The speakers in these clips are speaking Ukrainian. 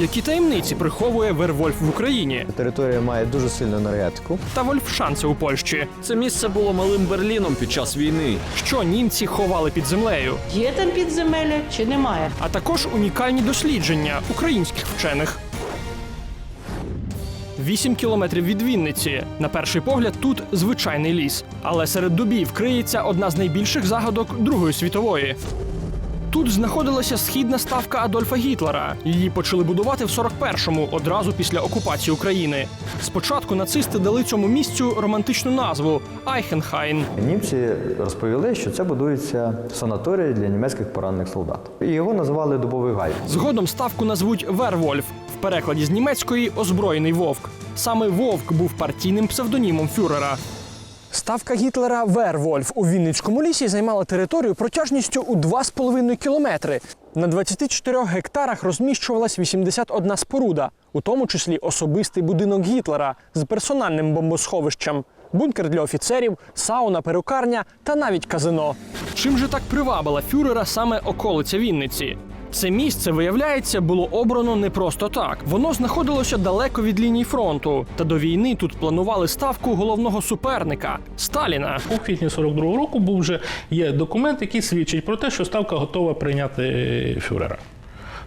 Які таємниці приховує Вервольф в Україні Територія має дуже сильну енергетику. та Вольфшанце у Польщі? Це місце було малим Берліном під час війни. Що німці ховали під землею, Є там підземелля чи немає? а також унікальні дослідження українських вчених. Вісім кілометрів від Вінниці. На перший погляд, тут звичайний ліс. Але серед дубів криється одна з найбільших загадок Другої світової. Тут знаходилася східна ставка Адольфа Гітлера. Її почали будувати в 41-му, одразу після окупації України. Спочатку нацисти дали цьому місцю романтичну назву Айхенхайн. Німці розповіли, що це будується санаторій для німецьких поранених солдат. І його називали Дубовий гай. Згодом ставку назвуть Вервольф в перекладі з німецької озброєний вовк. Саме вовк був партійним псевдонімом фюрера. Ставка Гітлера Вервольф у Вінницькому лісі займала територію протяжністю у 2,5 кілометри. На 24 гектарах розміщувалась 81 споруда, у тому числі особистий будинок Гітлера з персональним бомбосховищем, бункер для офіцерів, сауна, перукарня та навіть казино. Чим же так привабила фюрера саме околиця Вінниці? Це місце, виявляється, було обрано не просто так. Воно знаходилося далеко від лінії фронту. Та до війни тут планували ставку головного суперника Сталіна. У квітні 42-го року був вже є документ, який свідчить про те, що ставка готова прийняти е, фюрера.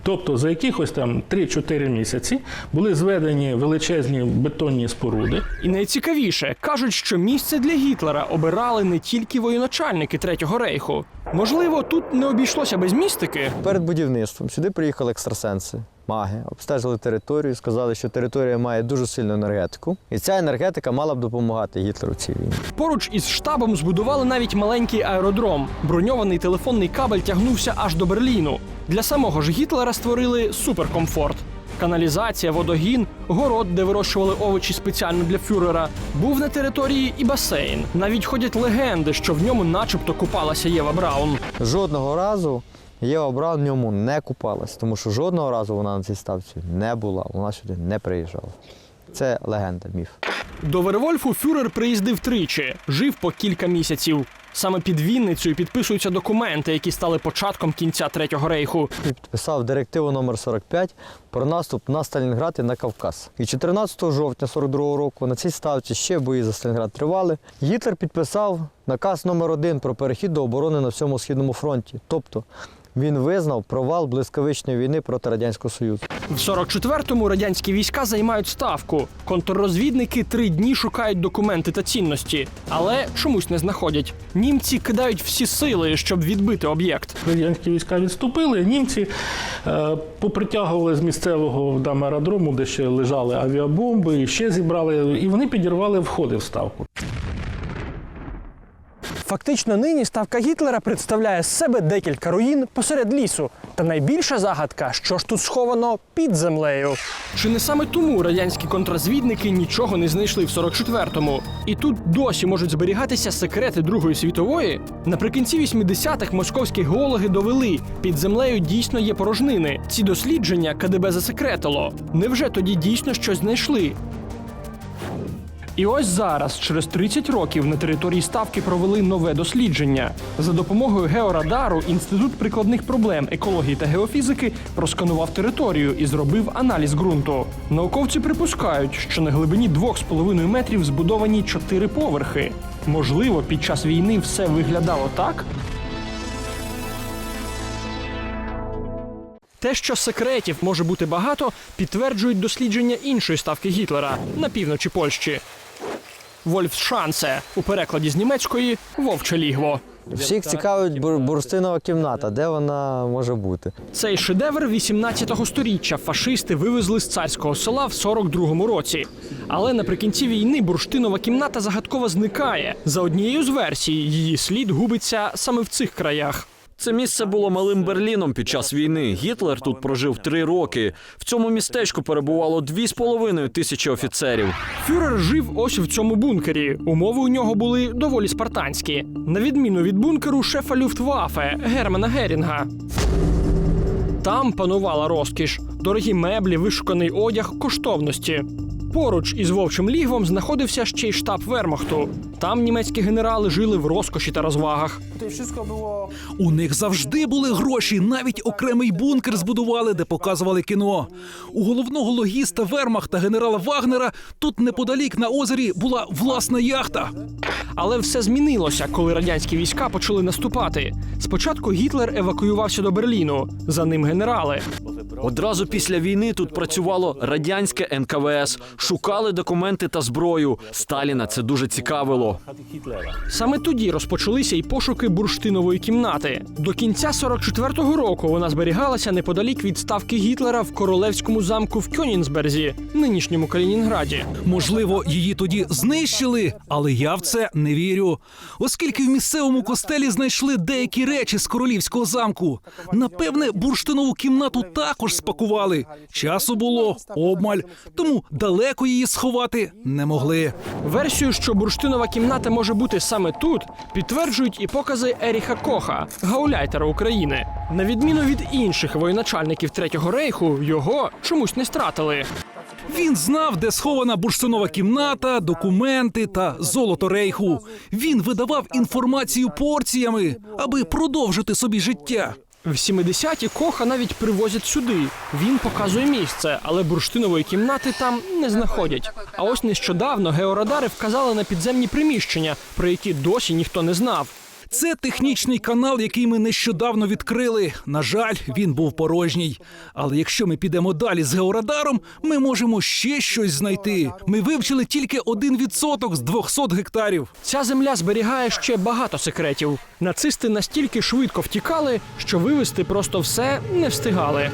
Тобто за якихось там 3-4 місяці були зведені величезні бетонні споруди, І найцікавіше кажуть, що місце для Гітлера обирали не тільки воєначальники Третього рейху. Можливо, тут не обійшлося без містики. Перед будівництвом сюди приїхали екстрасенси, маги, обстежили територію, сказали, що територія має дуже сильну енергетику, і ця енергетика мала б допомагати Гітлеру в цій війні. Поруч із штабом збудували навіть маленький аеродром. Броньований телефонний кабель тягнувся аж до Берліну. Для самого ж Гітлера створили суперкомфорт. Каналізація, водогін, город, де вирощували овочі спеціально для фюрера, був на території і басейн. Навіть ходять легенди, що в ньому, начебто, купалася Єва Браун. Жодного разу Єва в ньому не купалась, тому що жодного разу вона на цій ставці не була, вона сюди не приїжджала. Це легенда, міф. До Вервольфу фюрер приїздив тричі, жив по кілька місяців. Саме під Вінницею підписуються документи, які стали початком кінця Третього рейху. підписав директиву номер 45 про наступ на Сталінград і на Кавказ. І 14 жовтня 42 року на цій ставці ще бої за Сталінград тривали. Гітлер підписав наказ номер 1 про перехід до оборони на всьому східному фронті. Тобто він визнав провал блискавичної війни проти радянського союзу. В 44-му радянські війська займають ставку. Контррозвідники три дні шукають документи та цінності, але чомусь не знаходять. Німці кидають всі сили, щоб відбити об'єкт. радянські війська відступили. Німці е, попритягували з місцевого там, аеродрому, де ще лежали авіабомби, і ще зібрали, і вони підірвали входи в ставку. Фактично, нині ставка Гітлера представляє з себе декілька руїн посеред лісу. Та найбільша загадка, що ж тут сховано під землею. Чи не саме тому радянські контррозвідники нічого не знайшли в 44-му? І тут досі можуть зберігатися секрети Другої світової? Наприкінці 80-х московські геологи довели, під землею дійсно є порожнини. Ці дослідження КДБ засекретило. Невже тоді дійсно щось знайшли? І ось зараз, через 30 років, на території ставки провели нове дослідження. За допомогою георадару інститут прикладних проблем екології та геофізики просканував територію і зробив аналіз ґрунту. Науковці припускають, що на глибині 2,5 метрів збудовані чотири поверхи. Можливо, під час війни все виглядало так. Те, що секретів може бути багато, підтверджують дослідження іншої ставки Гітлера на півночі Польщі. Вольфшанце у перекладі з німецької вовче лігво. Всіх цікавить бур- бурштинова кімната, де вона може бути. Цей шедевр 18-го сторіччя фашисти вивезли з царського села в 42-му році. Але наприкінці війни бурштинова кімната загадково зникає. За однією з версій, її слід губиться саме в цих краях. Це місце було малим Берліном під час війни. Гітлер тут прожив три роки. В цьому містечку перебувало дві з половиною тисячі офіцерів. Фюрер жив ось в цьому бункері. Умови у нього були доволі спартанські, на відміну від бункеру шефа Люфтваффе Германа Герінга. Там панувала розкіш, дорогі меблі, вишуканий одяг, коштовності. Поруч із вовчим лігвом знаходився ще й штаб Вермахту. Там німецькі генерали жили в розкоші та розвагах. У них завжди були гроші. Навіть окремий бункер збудували, де показували кіно. У головного логіста Вермахта генерала Вагнера тут неподалік на озері була власна яхта. Але все змінилося, коли радянські війська почали наступати. Спочатку Гітлер евакуювався до Берліну, за ним генерали. Одразу після війни тут працювало радянське НКВС, шукали документи та зброю. Сталіна це дуже цікавило. Саме тоді розпочалися й пошуки бурштинової кімнати. До кінця 44-го року вона зберігалася неподалік від ставки Гітлера в королевському замку в Кьонінсберзі, нинішньому Калінінграді. Можливо, її тоді знищили, але я в це не вірю. Оскільки в місцевому костелі знайшли деякі речі з королівського замку. Напевне, бурштинову кімнату також спакували. Часу було обмаль, тому далеко її сховати не могли. Версію, що бурштинова кімната може бути саме тут, підтверджують і покази Еріха Коха, гауляйтера України. На відміну від інших воєначальників Третього рейху, його чомусь не стратили. Він знав, де схована бурштинова кімната, документи та золото рейху. Він видавав інформацію порціями, аби продовжити собі життя. В 70-ті Коха навіть привозять сюди. Він показує місце, але бурштинової кімнати там не знаходять. А ось нещодавно георадари вказали на підземні приміщення, про які досі ніхто не знав. Це технічний канал, який ми нещодавно відкрили. На жаль, він був порожній. Але якщо ми підемо далі з георадаром, ми можемо ще щось знайти. Ми вивчили тільки один відсоток з 200 гектарів. Ця земля зберігає ще багато секретів. Нацисти настільки швидко втікали, що вивезти просто все не встигали.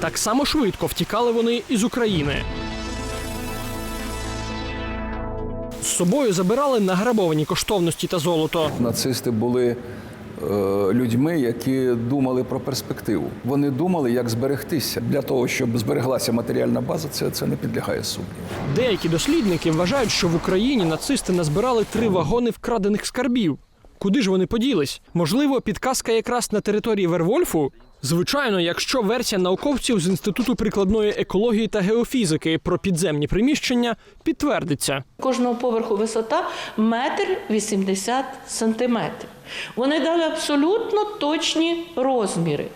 Так само швидко втікали вони із України. З собою забирали награбовані коштовності та золото. Нацисти були е, людьми, які думали про перспективу. Вони думали, як зберегтися. Для того, щоб збереглася матеріальна база, це, це не підлягає сумніву. Деякі дослідники вважають, що в Україні нацисти назбирали три вагони вкрадених скарбів. Куди ж вони поділись? Можливо, підказка якраз на території Вервольфу? Звичайно, якщо версія науковців з інституту прикладної екології та геофізики про підземні приміщення підтвердиться. Кожного поверху висота метр вісімдесят сантиметрів. Вони дали абсолютно точні розміри.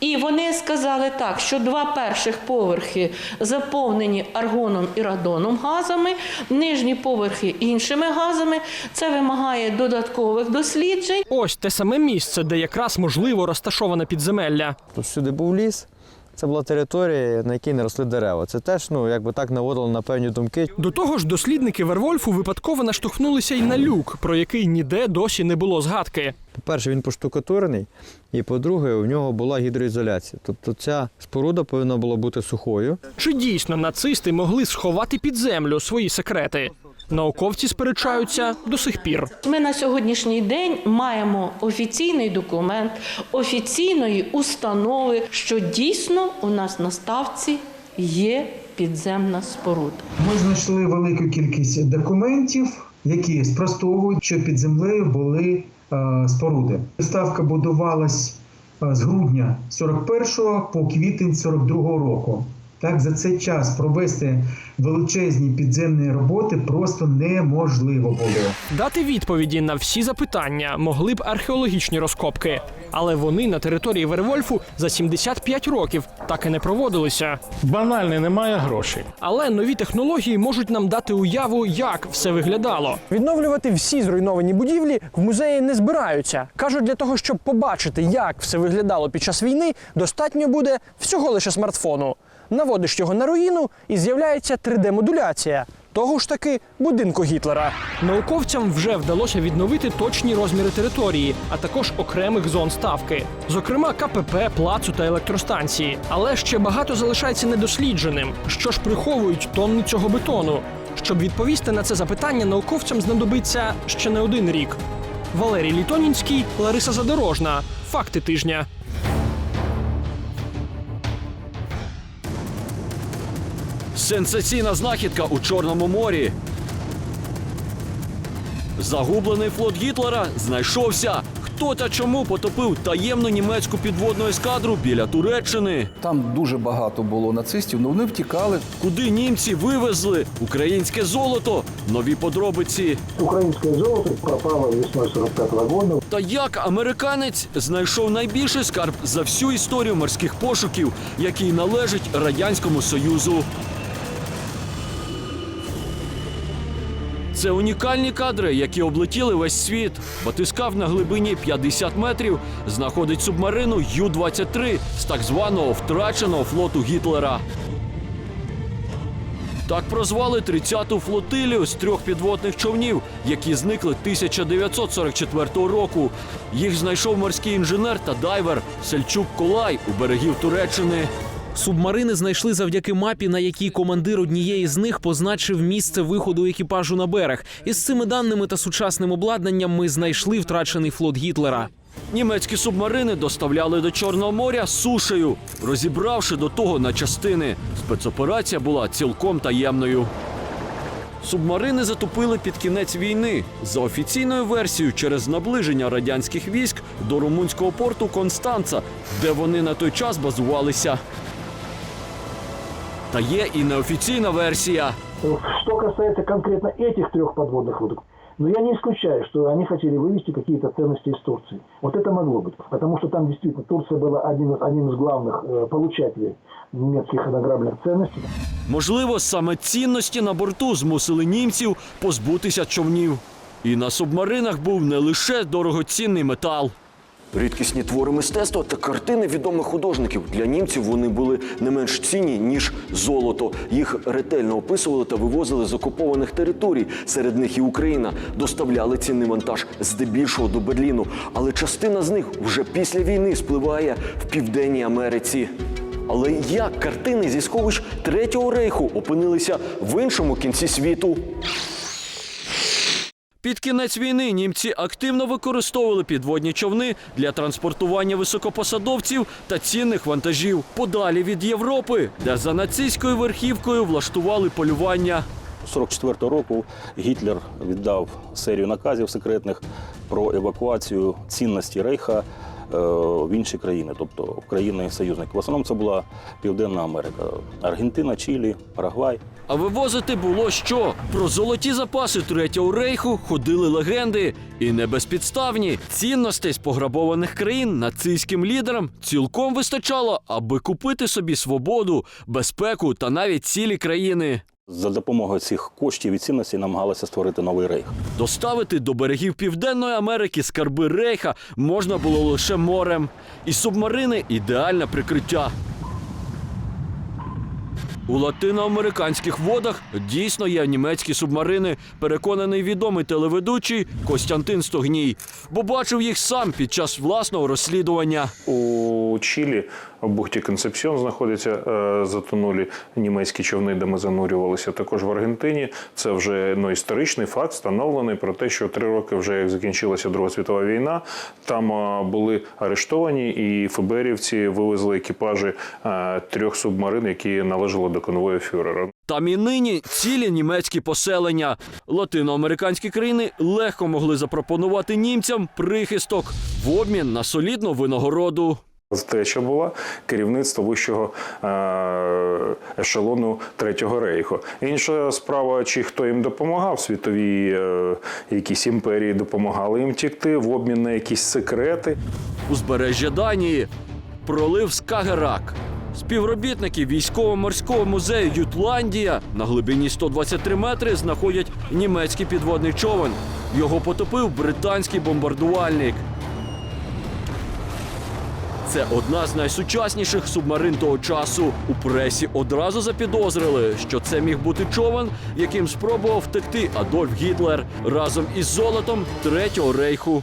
І вони сказали так, що два перших поверхи заповнені аргоном і радоном газами, нижні поверхи іншими газами. Це вимагає додаткових досліджень. Ось те саме місце, де якраз можливо розташоване підземелля. Тут сюди був ліс. Це була територія, на якій не росли дерева. Це теж, ну, якби так наводило на певні думки. До того ж, дослідники Вервольфу випадково наштовхнулися й на люк, про який ніде досі не було згадки. По-перше, він поштукатурений, і по-друге, у нього була гідроізоляція. Тобто ця споруда повинна була бути сухою. Чи дійсно нацисти могли сховати під землю свої секрети? Науковці сперечаються до сих пір. Ми на сьогоднішній день маємо офіційний документ офіційної установи, що дійсно у нас на ставці є підземна споруда. Ми знайшли велику кількість документів, які спростовують, що під землею були е, споруди. Ставка будувалась е, з грудня 41 по квітень 42 року. Так, за цей час провести величезні підземні роботи просто неможливо було. Дати відповіді на всі запитання могли б археологічні розкопки, але вони на території Вервольфу за 75 років так і не проводилися. Банальний немає грошей. Але нові технології можуть нам дати уяву, як все виглядало. Відновлювати всі зруйновані будівлі в музеї не збираються. кажуть, для того, щоб побачити, як все виглядало під час війни, достатньо буде всього лише смартфону. Наводиш його на руїну і з'являється 3D-модуляція. Того ж таки будинку Гітлера. Науковцям вже вдалося відновити точні розміри території, а також окремих зон ставки, зокрема КПП, плацу та електростанції. Але ще багато залишається недослідженим. Що ж приховують тонни цього бетону? Щоб відповісти на це запитання, науковцям знадобиться ще не один рік. Валерій Літонінський, Лариса Задорожна. Факти тижня. Сенсаційна знахідка у Чорному морі. Загублений флот Гітлера знайшовся. Хто та чому потопив таємну німецьку підводну ескадру біля Туреччини? Там дуже багато було нацистів, але вони втікали. Куди німці вивезли українське золото? Нові подробиці. Украинское золото пропало весной 45 года. Та як американець знайшов найбільший скарб за всю історію морських пошуків, який належить радянському союзу. Це унікальні кадри, які облетіли весь світ. Батискав на глибині 50 метрів знаходить субмарину Ю-23 з так званого втраченого флоту Гітлера. Так прозвали 30-ту флотилію з трьох підводних човнів, які зникли 1944 року. Їх знайшов морський інженер та дайвер Сельчук Колай у берегів Туреччини. Субмарини знайшли завдяки мапі, на якій командир однієї з них позначив місце виходу екіпажу на берег. Із цими даними та сучасним обладнанням ми знайшли втрачений флот Гітлера. Німецькі субмарини доставляли до Чорного моря сушею, розібравши до того на частини. Спецоперація була цілком таємною. Субмарини затопили під кінець війни. За офіційною версією, через наближення радянських військ до румунського порту Констанца, де вони на той час базувалися. Та є і неофіційна версія. Что касается конкретно этих трех подводных лодок, но я не исключаю, что они хотели вывести какие-то ценности из Турции. Вот это могло быть, потому что там действительно Турция была один, из- одним из главных э, получателей немецких награбленных ценностей. Можливо, саме цінності на борту змусили німців позбутися човнів. І на субмаринах був не лише дорогоцінний метал. Рідкісні твори мистецтва та картини відомих художників для німців вони були не менш цінні ніж золото. Їх ретельно описували та вивозили з окупованих територій. Серед них і Україна доставляли цінний вантаж здебільшого до Берліну. Але частина з них вже після війни спливає в південній Америці. Але як картини зі сховищ Третього рейху опинилися в іншому кінці світу? Під кінець війни німці активно використовували підводні човни для транспортування високопосадовців та цінних вантажів подалі від Європи, де за нацистською верхівкою влаштували полювання. 44-го року Гітлер віддав серію наказів секретних про евакуацію цінності Рейха е, в інші країни, тобто в країни союзники. В основному це була Південна Америка, Аргентина, Чилі, Парагвай. А вивозити було що? Про золоті запаси Третього рейху ходили легенди. І не безпідставні. Цінностей з пограбованих країн нацистським лідерам цілком вистачало, аби купити собі свободу, безпеку та навіть цілі країни. За допомогою цих коштів і цінностей намагалися створити новий рейх. Доставити до берегів Південної Америки скарби рейха можна було лише морем. І субмарини ідеальне прикриття. У латиноамериканських водах дійсно є німецькі субмарини, переконаний відомий телеведучий Костянтин Стогній, бо бачив їх сам під час власного розслідування. У Чилі в бухті Концепсіон знаходяться е, затонулі німецькі човни, де ми занурювалися. Також в Аргентині це вже ну, історичний факт, встановлений про те, що три роки вже як закінчилася Друга світова війна. Там е, були арештовані, і ФБРівці вивезли екіпажі е, трьох субмарин, які належали до конвою Фюрера. Там і нині цілі німецькі поселення. Латиноамериканські країни легко могли запропонувати німцям прихисток в обмін на солідну винагороду. Втеча була керівництво вищого е- ешелону Третього рейху. Інша справа, чи хто їм допомагав, світові е- якісь імперії допомагали їм тікти в обмін на якісь секрети. Узбережжя Данії, пролив Скагерак. Співробітники військово-морського музею Ютландія на глибині 123 метри знаходять німецький підводний човен. Його потопив британський бомбардувальник. Це одна з найсучасніших субмарин того часу. У пресі одразу запідозрили, що це міг бути човен, яким спробував втекти Адольф Гітлер разом із золотом Третього рейху.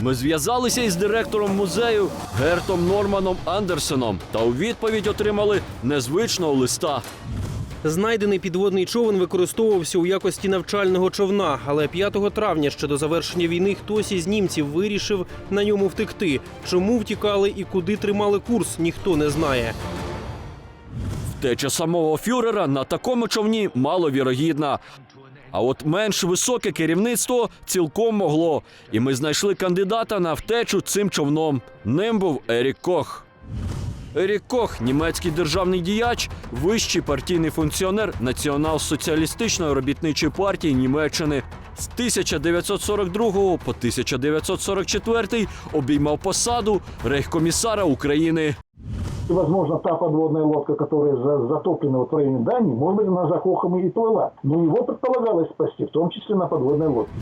Ми зв'язалися із директором музею Гертом Норманом Андерсеном та у відповідь отримали незвичного листа. Знайдений підводний човен використовувався у якості навчального човна, але 5 травня ще до завершення війни хтось із німців вирішив на ньому втекти. Чому втікали і куди тримали курс, ніхто не знає. Втеча самого фюрера на такому човні маловірогідна. А от менш високе керівництво цілком могло. І ми знайшли кандидата на втечу цим човном. Ним був Ерік Кох. Ерік Кох, німецький державний діяч, вищий партійний функціонер Націонал-соціалістичної робітничої партії Німеччини. З 1942 по 1944 обіймав посаду рейхкомісара України. И, возможно, та подводная лодка, которая за- затоплена вот в районе Дании, может быть, она за Кохом и плыла. Но его предполагалось спасти, в том числе на подводной лодке.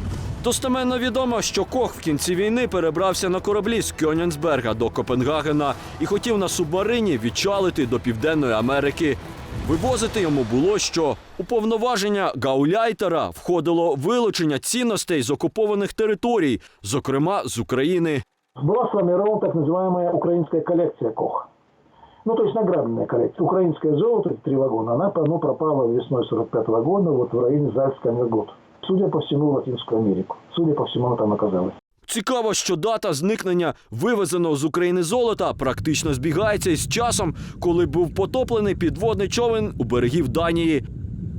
Достеменно відомо, що Кох в кінці війни перебрався на кораблі з Кьоненсберга до Копенгагена і хотів на субмарині відчалити до Південної Америки. Вивозити йому було що у повноваження Гауляйтера входило вилучення цінностей з окупованих територій, зокрема з України. Была сформирована так называемая украинская коллекция Коха. Ну, то есть награбленная коллекция. Украинское золото, три вагона, она оно пропала весной 45 года вот в районе Зальцка-Миргот. Судя по всему, в Латинскую Америку. Судя по всему, она там оказалась. Цікаво, що дата зникнення вивезеного з України золота практично збігається із часом, коли був потоплений підводний човен у берегів Данії.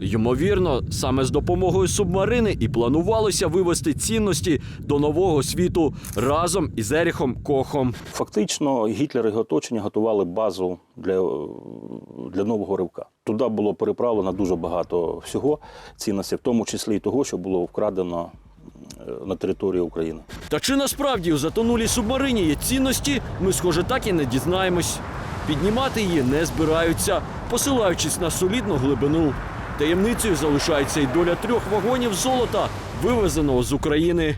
Ймовірно, саме з допомогою субмарини і планувалося вивезти цінності до нового світу разом із Еріхом Кохом. Фактично, Гітлер і його оточення готували базу для, для нового ривка. Туди було переправлено дуже багато всього цінностей, в тому числі і того, що було вкрадено е, на території України. Та чи насправді у затонулій субмарині є цінності, ми, схоже, так і не дізнаємось. Піднімати її не збираються, посилаючись на солідну глибину. Таємницею залишається й доля трьох вагонів золота, вивезеного з України.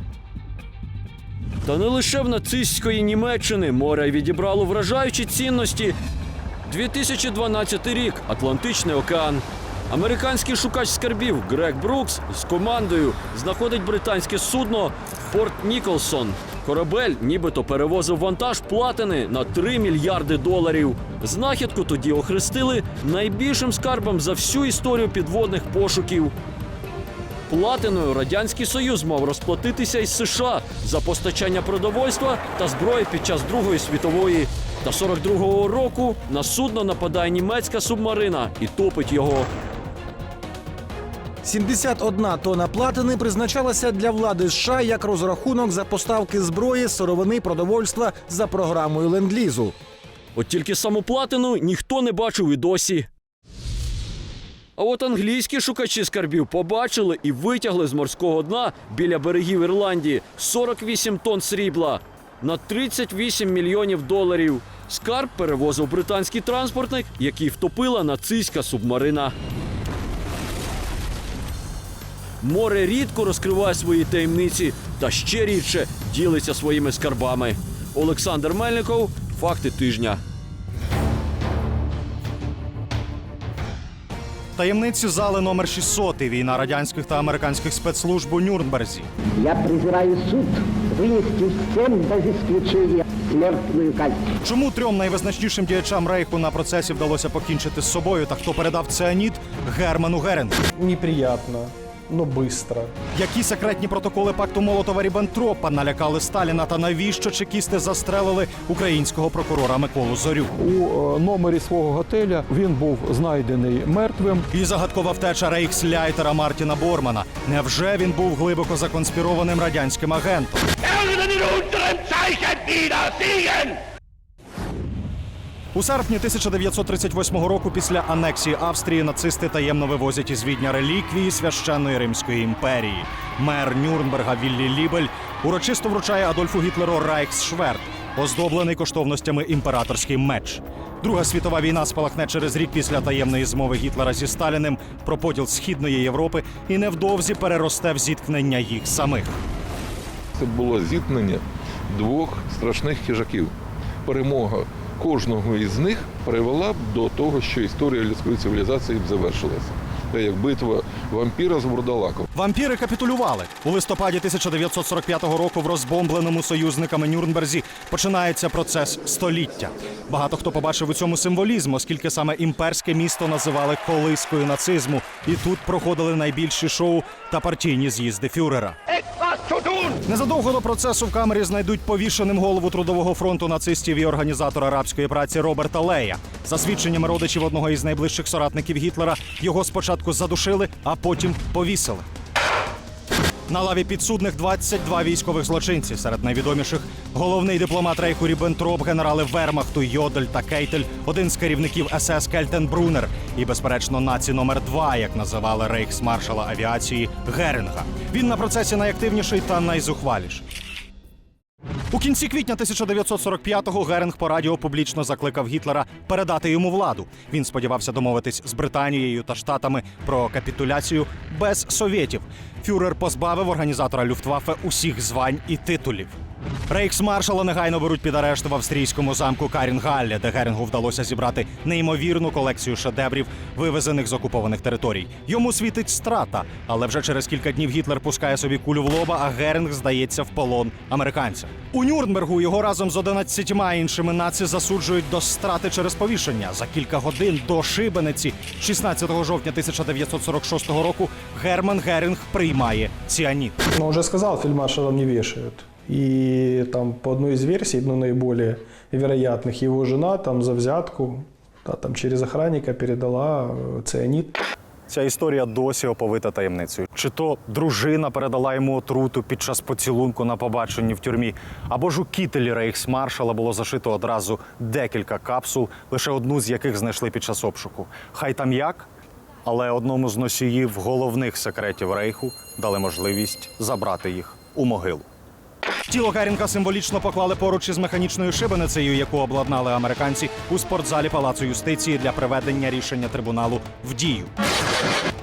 Та не лише в нацистської Німеччини море відібрало вражаючі цінності. 2012 рік Атлантичний океан. Американський шукач скарбів Грег Брукс з командою знаходить британське судно Порт Ніколсон. Корабель нібито перевозив вантаж платини на 3 мільярди доларів. Знахідку тоді охрестили найбільшим скарбом за всю історію підводних пошуків. Платиною Радянський Союз мав розплатитися із США за постачання продовольства та зброї під час Другої світової. Та 42-го року на судно нападає німецька субмарина і топить його. 71 тонна платини призначалася для влади США як розрахунок за поставки зброї, сировини, продовольства за програмою ленд-лізу. От тільки саму платину ніхто не бачив і досі. А от англійські шукачі скарбів побачили і витягли з морського дна біля берегів Ірландії 48 тонн срібла на 38 мільйонів доларів. Скарб перевозив британський транспортник, який втопила нацистська субмарина. Море рідко розкриває свої таємниці та ще рідше ділиться своїми скарбами. Олександр Мельников, факти тижня. Таємниці зали номер 600 війна радянських та американських спецслужб у Нюрнберзі. Я призываю суд вынести всім без ісключення. Чому трьом найвизначнішим діячам рейху на процесі вдалося покінчити з собою та хто передав цианіт Герману Герингу? Неприятно, но быстро. Які секретні протоколи пакту Молотова Ріббентропа налякали Сталіна та навіщо чекісти застрелили українського прокурора Миколу Зорю? У е, номері свого готеля він був знайдений мертвим. І загадкова втеча рейхсляйтера Мартіна Бормана. Невже він був глибоко законспірованим радянським агентом? У серпні 1938 року після анексії Австрії нацисти таємно вивозять із Відня реліквії священної Римської імперії. Мер Нюрнберга Віллі Лібель урочисто вручає Адольфу Гітлеру Райхсшверт, оздоблений коштовностями імператорський меч. Друга світова війна спалахне через рік після таємної змови Гітлера зі Сталіним про поділ східної Європи і невдовзі переросте в зіткнення їх самих. Це було зіткнення двох страшних хижаків. Перемога кожного із них привела б до того, що історія людської цивілізації б завершилася. Це як битва вампіра з бурдалаком. Вампіри капітулювали у листопаді 1945 року. В розбомбленому союзниками Нюрнберзі починається процес століття. Багато хто побачив у цьому символізм, оскільки саме імперське місто називали колискою нацизму, і тут проходили найбільші шоу та партійні з'їзди фюрера. Незадовго до процесу в камері знайдуть повішеним голову трудового фронту нацистів і організатора арабської праці Роберта Лея. За свідченнями родичів одного із найближчих соратників Гітлера, його спочатку задушили, а потім повісили. На лаві підсудних 22 військових злочинці. Серед найвідоміших головний дипломат Рейху Ріббентроп, генерали Вермахту Йодель та Кейтель, один з керівників СС Кельтен Брунер і, безперечно, наці номер 2 як називали рейхсмаршала авіації Геринга. Він на процесі найактивніший та найзухваліший. У кінці квітня 1945-го Геринг по радіо публічно закликав Гітлера передати йому владу. Він сподівався домовитись з Британією та Штатами про капітуляцію без совєтів. Фюрер позбавив організатора Люфтваффе усіх звань і титулів. Рейхсмаршала негайно беруть під арешт в австрійському замку Карінгаллі, де Герингу вдалося зібрати неймовірну колекцію шедеврів, вивезених з окупованих територій. Йому світить страта, але вже через кілька днів Гітлер пускає собі кулю в лоба, а Геринг здається в полон американцям. У Нюрнбергу його разом з 11 іншими наці засуджують до страти через повішення. За кілька годин до шибениці, 16 жовтня 1946 року, Герман Геринг приймає ціаніт. Но уже сказал, фельдмаршала не вешают. И там по одной из версий, ну, наиболее вероятных, его жена там за взятку, да, там через охранника передала э, цианид. Ця історія досі оповита таємницею. Чи то дружина передала йому отруту під час поцілунку на побаченні в тюрмі, або ж у кітелі рейхсмаршала було зашито одразу декілька капсул, лише одну з яких знайшли під час обшуку. Хай там як, але одному з носіїв головних секретів рейху дали можливість забрати їх у могилу. Тіло Герінга символічно поклали поруч із механічною шибеницею, яку обладнали американці у спортзалі Палацу юстиції для приведення рішення трибуналу в дію.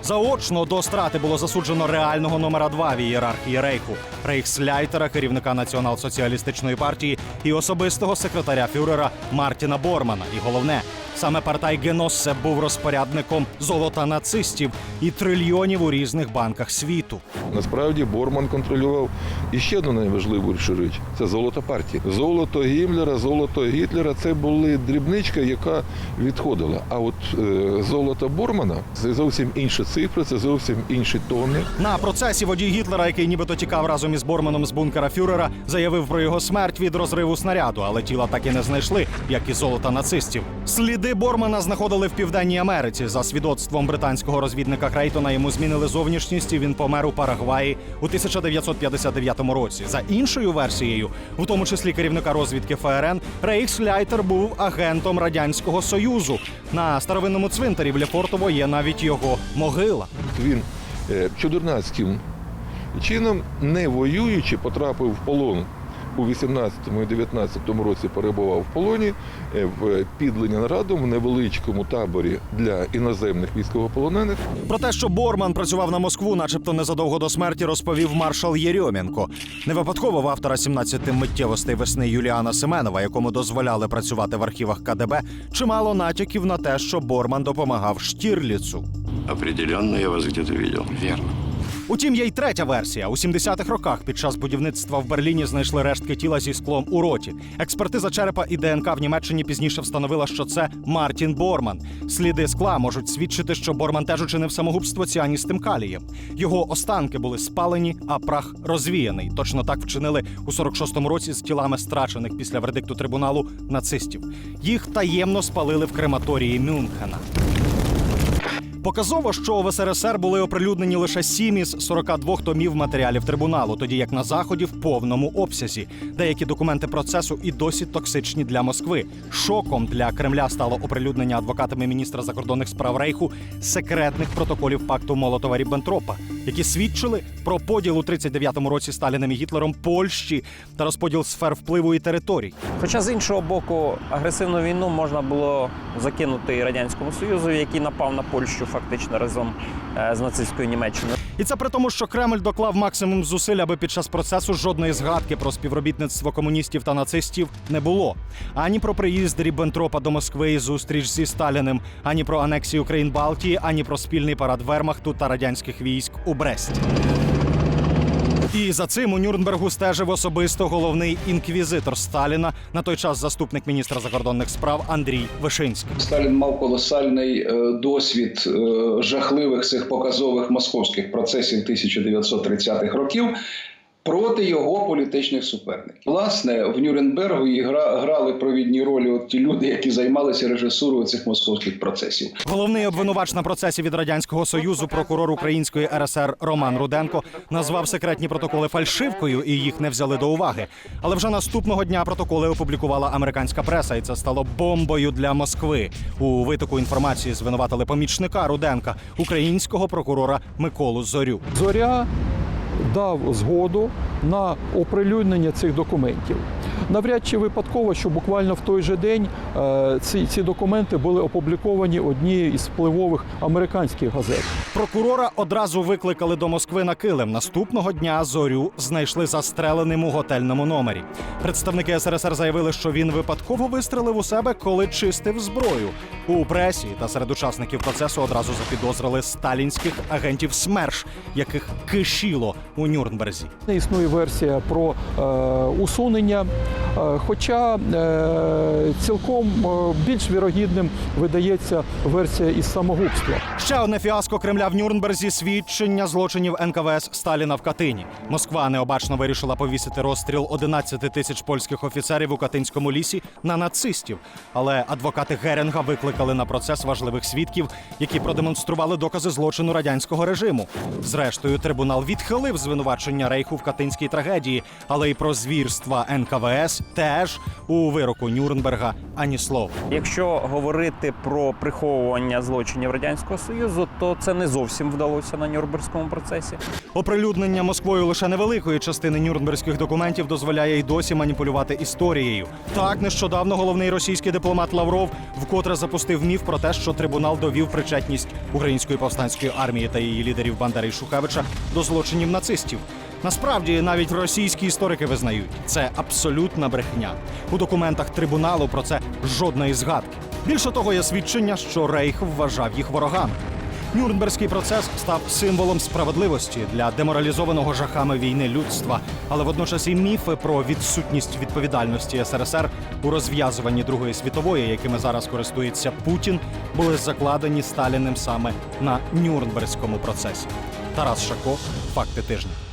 Заочно до страти було засуджено реального номера 2 в ієрархії рейху рейхсляйтера, керівника націонал-соціалістичної партії і особистого секретаря фюрера Мартіна Бормана. І головне, саме партай Геноссе був розпорядником золота нацистів і трильйонів у різних банках світу. Насправді Борман контролював іще одну найважливішу річ це золото партії. Золото Гіммлера, золото Гітлера це були дрібничка, яка відходила. А от е, золото Бормана це зовсім інша цифра, це зовсім інші тони. На процесі водій Гітлера, який нібито тікав разом із Борманом з бункера Фюрера, заявив про його смерть від розриву снаряду, але тіла так і не знайшли, як і золота нацистів. Сліди Бормана знаходили в південній Америці. За свідоцтвом британського розвідника Крейтона йому змінили зовнішність. і Він помер у Парагваї у 1959 році. За іншою версією, в тому числі керівника розвідки ФРН, Рейхсляйтер був агентом радянського союзу. На старовинному цвинтарі в Лефортово є навіть його могила. Він е, чудернацьким чином, не воюючи, потрапив в полон. У 18-му і 19-му році перебував в полоні е, в під Ленінградом в невеличкому таборі для іноземних військовополонених. Про те, що Борман працював на Москву, начебто незадовго до смерті, розповів маршал Єрьомінко. Не випадково в автора 17 миттєвостей весни Юліана Семенова, якому дозволяли працювати в архівах КДБ, чимало натяків на те, що Борман допомагав Штірліцу. Определенно я вас где-то видел. Верно. Утім, є й третя версія. У 70-х роках під час будівництва в Берліні знайшли рештки тіла зі склом у роті. Експертиза черепа і ДНК в Німеччині пізніше встановила, що це Мартін Борман. Сліди скла можуть свідчити, що Борман теж учинив самогубство ціаністим калієм. Його останки були спалені, а прах розвіяний. Точно так вчинили у 46-му році з тілами страчених після вердикту трибуналу нацистів. Їх таємно спалили в крематорії Мюнхена. Показово, що в СРСР були оприлюднені лише 7 із 42 томів матеріалів трибуналу, тоді як на заході в повному обсязі. Деякі документи процесу і досі токсичні для Москви. Шоком для Кремля стало оприлюднення адвокатами міністра закордонних справ Рейху секретних протоколів пакту Молотова Ріббентропа, які свідчили про поділ у 39-му році Сталіним і Гітлером Польщі та розподіл сфер впливу і територій. Хоча з іншого боку, агресивну війну можна було закинути і радянському союзу, який напав на Польщу фактично разом е, з нацистською Німеччиною. І це при тому, що Кремль доклав максимум зусиль, аби під час процесу жодної згадки про співробітництво комуністів та нацистів не було. Ані про приїзд Ріббентропа до Москви і зустріч зі Сталіним, ані про анексію країн Балтії, ані про спільний парад Вермахту та радянських військ у Бресті. І за цим у Нюрнбергу стежив особисто головний інквізитор Сталіна, на той час заступник міністра закордонних справ Андрій Вишинський. Сталін мав колосальний е, досвід е, жахливих цих показових московських процесів 1930-х років. Проти його політичних суперників. Власне, в Нюрнбергу і гра, грали провідні ролі от ті люди, які займалися режисурою цих московських процесів. Головний обвинувач на процесі від радянського союзу, прокурор Української РСР Роман Руденко, назвав секретні протоколи фальшивкою і їх не взяли до уваги. Але вже наступного дня протоколи опублікувала американська преса, і це стало бомбою для Москви. У витоку інформації звинуватили помічника Руденка, українського прокурора Миколу Зорю. Зоря дав згоду на оприлюднення цих документів. Навряд чи випадково, що буквально в той же день е, ці, ці документи були опубліковані однією із впливових американських газет. Прокурора одразу викликали до Москви на килим. Наступного дня зорю знайшли застреленим у готельному номері. Представники СРСР заявили, що він випадково вистрелив у себе, коли чистив зброю. У пресі та серед учасників процесу одразу запідозрили сталінських агентів СМЕРШ, яких кишіло у Нюрнберзі. Існує версія про е, усунення, хоча е, цілком е, більш вірогідним видається версія із самогубства. Ще одне фіаско Кремля в Нюрнберзі свідчення злочинів НКВС Сталіна в Катині. Москва необачно вирішила повісити розстріл 11 тисяч польських офіцерів у Катинському лісі на нацистів. Але адвокати Герінга викликали на процес важливих свідків, які продемонстрували докази злочину радянського режиму. Зрештою, трибунал відхилив звинувачення Рейху в катинській трагедії, але й про звірства НКВС теж у вироку Нюрнберга ані слова. Якщо говорити про приховування злочинів радянського союзу, то це не зовсім вдалося на Нюрнберзькому процесі. Оприлюднення Москвою лише невеликої частини нюрнберзьких документів дозволяє й досі маніпулювати історією. Так, нещодавно головний російський дипломат Лавров вкотре запустив міф про те, що трибунал довів причетність української повстанської армії та її лідерів Бандери і Шухевича до злочинів нацистів. Насправді навіть російські історики визнають, це абсолютна брехня. У документах трибуналу про це жодної згадки. Більше того, є свідчення, що Рейх вважав їх ворогами. Нюрнберзький процес став символом справедливості для деморалізованого жахами війни людства, але водночас і міфи про відсутність відповідальності СРСР у розв'язуванні Другої світової, якими зараз користується Путін, були закладені Сталіним саме на Нюрнберзькому процесі. Тарас Шако, факти тижня.